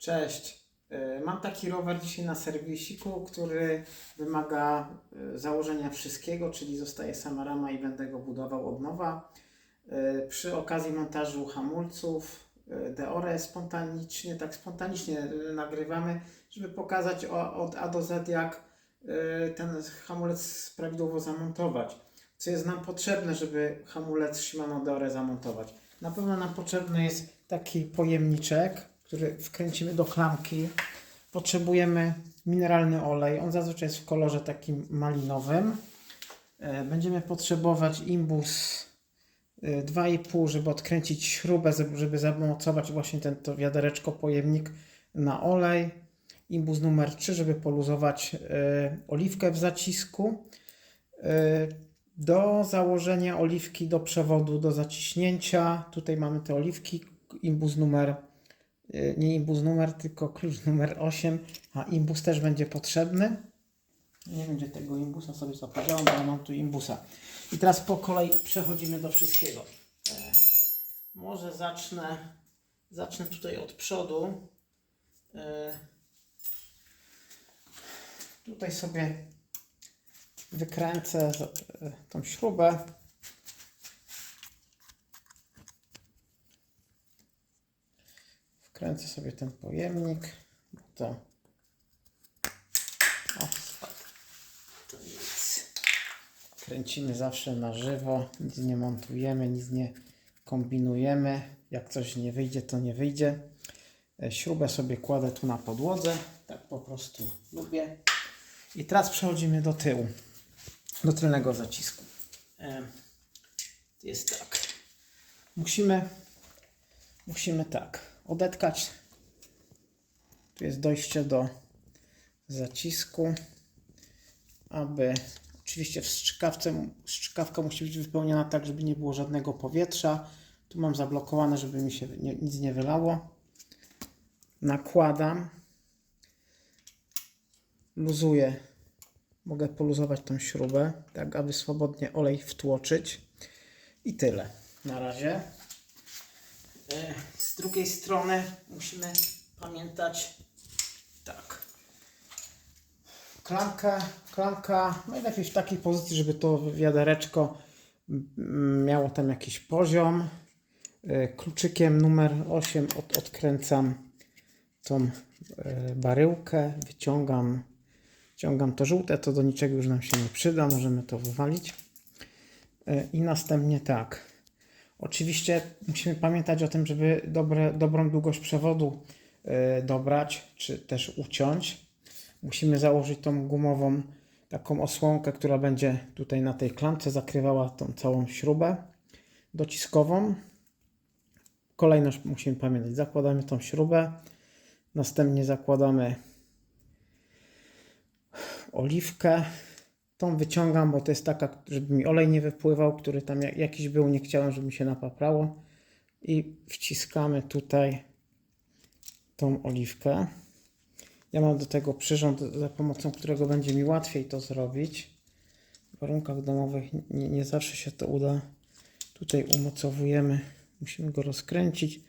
Cześć. Y, Mam taki rower dzisiaj na serwisiku, który wymaga y, założenia wszystkiego, czyli zostaje sama rama i będę go budował od nowa. Y, Przy okazji montażu hamulców Deore spontanicznie, tak spontanicznie nagrywamy, żeby pokazać od A do Z, jak ten hamulec prawidłowo zamontować. Co jest nam potrzebne, żeby hamulec Shimano Deore zamontować. Na pewno nam potrzebny jest taki pojemniczek, który wkręcimy do klamki. Potrzebujemy mineralny olej. On zazwyczaj jest w kolorze takim malinowym. E, Będziemy potrzebować imbus e, 2,5, żeby odkręcić śrubę, żeby- zamocować właśnie ten to wiadereczko, pojemnik na olej. Imbus numer 3, żeby poluzować e, oliwkę w zacisku. E, Do założenia oliwki do przewodu do zaciśnięcia. Tutaj mamy te oliwki. Imbus numer, e, nie imbus numer, tylko klucz numer 8, a imbus też będzie potrzebny. Nie będzie tego imbusa sobie zapowiedziałem, ja mam tu imbusa. I teraz po kolei przechodzimy do wszystkiego. E, może zacznę, zacznę tutaj od przodu. E, tutaj sobie wykręcę e, tą śrubę. Wkręcę sobie ten pojemnik. To. O. To nic. Kręcimy zawsze na żywo. Nic nie montujemy, nic nie kombinujemy. Jak coś nie wyjdzie, to nie wyjdzie. E, Śrubę sobie kładę tu na podłodze. Tak po prostu lubię. I teraz przechodzimy do tyłu. Do tylnego zacisku. E, Jest tak. Musimy musimy tak odetkać. Tu jest dojście do zacisku, aby oczywiście w strzykawce strzykawka musi być wypełniona tak, żeby nie było żadnego powietrza. Tu mam zablokowane, żeby mi się nie, nic nie wylało. Nakładam. Luzuję. Mogę poluzować tą śrubę, tak aby swobodnie olej wtłoczyć. I tyle. Na razie. Drugiej strony musimy pamiętać tak. Klamka, klamka najlepiej w takiej pozycji, żeby to wiadereczko mm, miało tam jakiś poziom. E, Kluczykiem numer 8 od, odkręcam tą e, baryłkę, wyciągam, wyciągam to żółte, to do niczego już nam się nie przyda, możemy to wywalić. E, I następnie tak. Oczywiście musimy pamiętać o tym, żeby dobre, dobrą długość przewodu e, dobrać, czy też uciąć. Musimy założyć tą gumową taką osłonkę, która będzie tutaj na tej klamce zakrywała tą całą śrubę dociskową. Kolejność musimy pamiętać. Zakładamy tą śrubę, następnie zakładamy oliwkę. Tą wyciągam, bo to jest taka, żeby mi olej nie wypływał, który tam jak- jakiś był, nie chciałem, żeby mi się napaprało. I wciskamy tutaj tą oliwkę. Ja mam do tego przyrząd, za pomocą którego będzie mi łatwiej to zrobić. W warunkach domowych nie, nie zawsze się to uda. Tutaj umocowujemy, musimy go rozkręcić.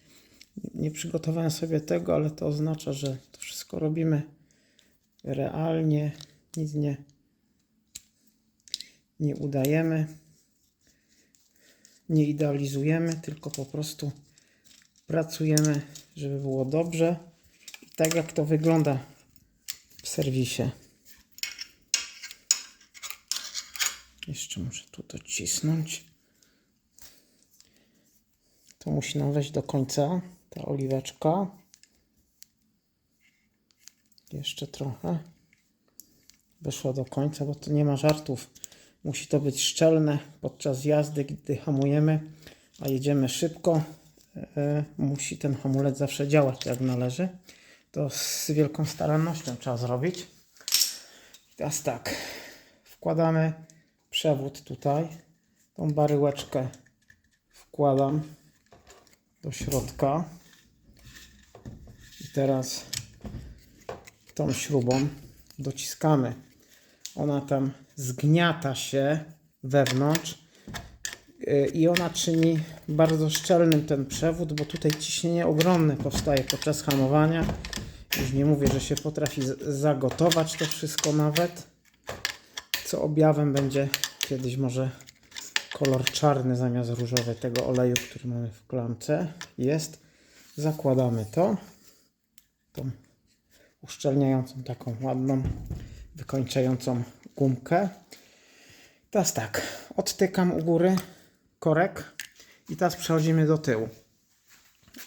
Nie przygotowałem sobie tego, ale to oznacza, że to wszystko robimy realnie, nic nie, nie udajemy, nie idealizujemy, tylko po prostu pracujemy, żeby było dobrze. I tak jak to wygląda w serwisie. Jeszcze muszę tu docisnąć. To musi nam wejść do końca, ta oliweczka. Jeszcze trochę. Weszła do końca, bo to nie ma żartów. Musi to być szczelne podczas jazdy, gdy hamujemy, a jedziemy szybko. E, musi ten hamulec zawsze działać jak należy. To z wielką starannością trzeba zrobić. Teraz tak, wkładamy przewód tutaj. Tą baryłeczkę wkładam do środka. I teraz tą śrubą dociskamy. Ona tam zgniata się wewnątrz yy, i ona czyni bardzo szczelnym ten przewód, bo tutaj ciśnienie ogromne powstaje podczas hamowania Już nie mówię, że się potrafi zagotować to wszystko nawet. Co objawem będzie kiedyś może kolor czarny zamiast różowy tego oleju, który mamy w klamce. Jest. Zakładamy to. Tą uszczelniającą taką ładną, wykończającą gumkę. Teraz tak, odtykam u góry korek i teraz przechodzimy do tyłu.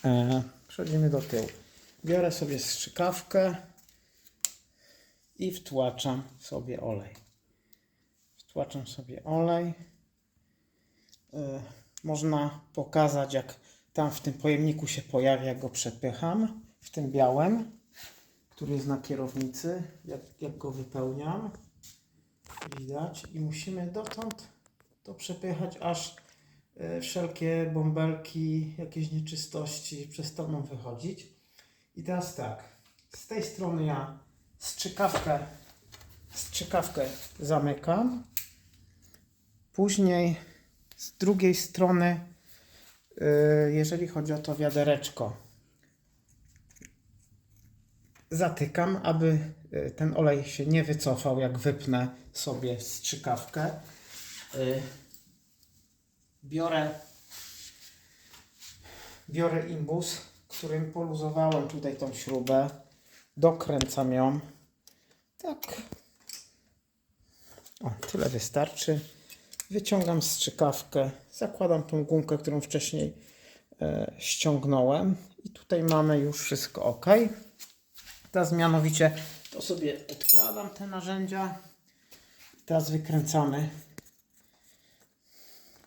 E, przechodzimy do tyłu. Biorę sobie strzykawkę i wtłaczam sobie olej. Wtłaczam sobie olej. E, można pokazać, jak tam w tym pojemniku się pojawia, go przepycham, w tym białym, który jest na kierownicy, jak, jak go wypełniam. Widać. I musimy dotąd to przepychać, aż e, wszelkie bąbelki, jakieś nieczystości przestaną wychodzić. I teraz tak, z tej strony ja strzykawkę, strzykawkę zamykam. Później z drugiej strony, y, jeżeli chodzi o to wiadereczko, zatykam, aby ten olej się nie wycofał, jak wypnę sobie strzykawkę. Y, Biorę, biorę imbus, którym poluzowałem tutaj tą śrubę, dokręcam ją. Tak. O, tyle wystarczy. Wyciągam strzykawkę, zakładam tą gumkę, którą wcześniej e, ściągnąłem i tutaj mamy już wszystko ok. Teraz mianowicie to sobie odkładam te narzędzia. Teraz wykręcamy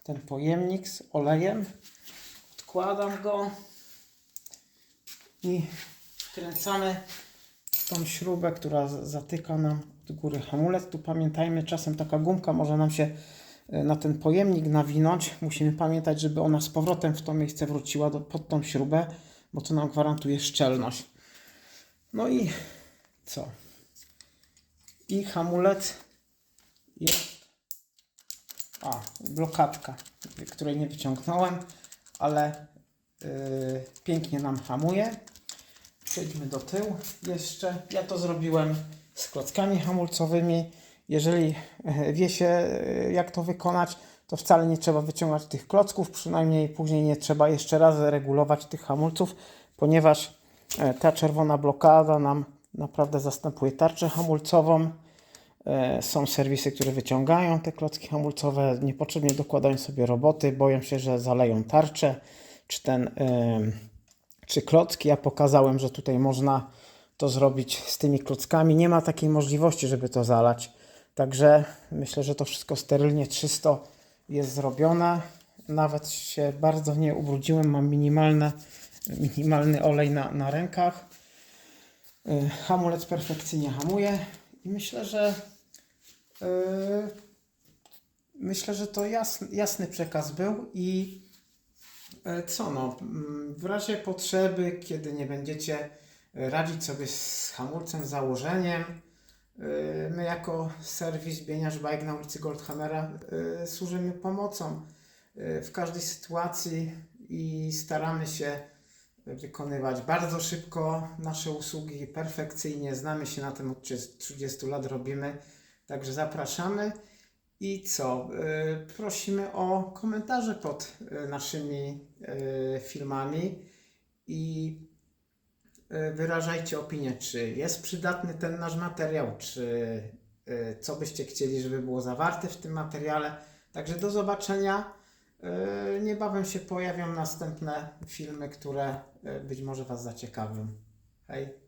ten pojemnik z olejem. Odkładam go i wkręcamy tą śrubę, która zatyka nam od góry hamulec. Tu pamiętajmy, czasem taka gumka może nam się e, na ten pojemnik nawinąć. Musimy pamiętać, żeby ona z powrotem w to miejsce wróciła do, pod tą śrubę, bo to nam gwarantuje szczelność. No i co? I hamulec jest. A, blokadka, której nie wyciągnąłem, ale yy, pięknie nam hamuje. Przejdźmy do tyłu jeszcze. Ja to zrobiłem z klockami hamulcowymi. Jeżeli e, wie się, e, jak to wykonać, to wcale nie trzeba wyciągać tych klocków, przynajmniej później nie trzeba jeszcze raz regulować tych hamulców, ponieważ ta czerwona blokada nam naprawdę zastępuje tarczę hamulcową. E, Są serwisy, które wyciągają te klocki hamulcowe, niepotrzebnie dokładają sobie roboty, boją się, że zaleją tarczę, czy ten, em, czy klocki. Ja pokazałem, że tutaj można to zrobić z tymi klockami. Nie ma takiej możliwości, żeby to zalać. Także myślę, że to wszystko sterylnie, czysto jest zrobione. Nawet się bardzo nie ubrudziłem, mam minimalne, minimalny olej na, na rękach. Y, Hamulec perfekcyjnie hamuje i myślę, że y, myślę, że to jasny, jasny przekaz był i e, co no, mm, w razie potrzeby, kiedy nie będziecie radzić sobie z hamulcem, z założeniem, y, my jako serwis Bieniasz Bike na ulicy Goldhammera y, służymy pomocą y, w każdej sytuacji i staramy się wykonywać bardzo szybko nasze usługi, perfekcyjnie, znamy się na tym od 30 lat, robimy, także zapraszamy. I co? Y, Prosimy o komentarze pod y, naszymi y, filmami i wyrażajcie opinię, czy jest przydatny ten nasz materiał, czy co byście chcieli, żeby było zawarte w tym materiale. Także do zobaczenia. Y, Niebawem się pojawią następne filmy, które y, być może Was zaciekawią. Hej!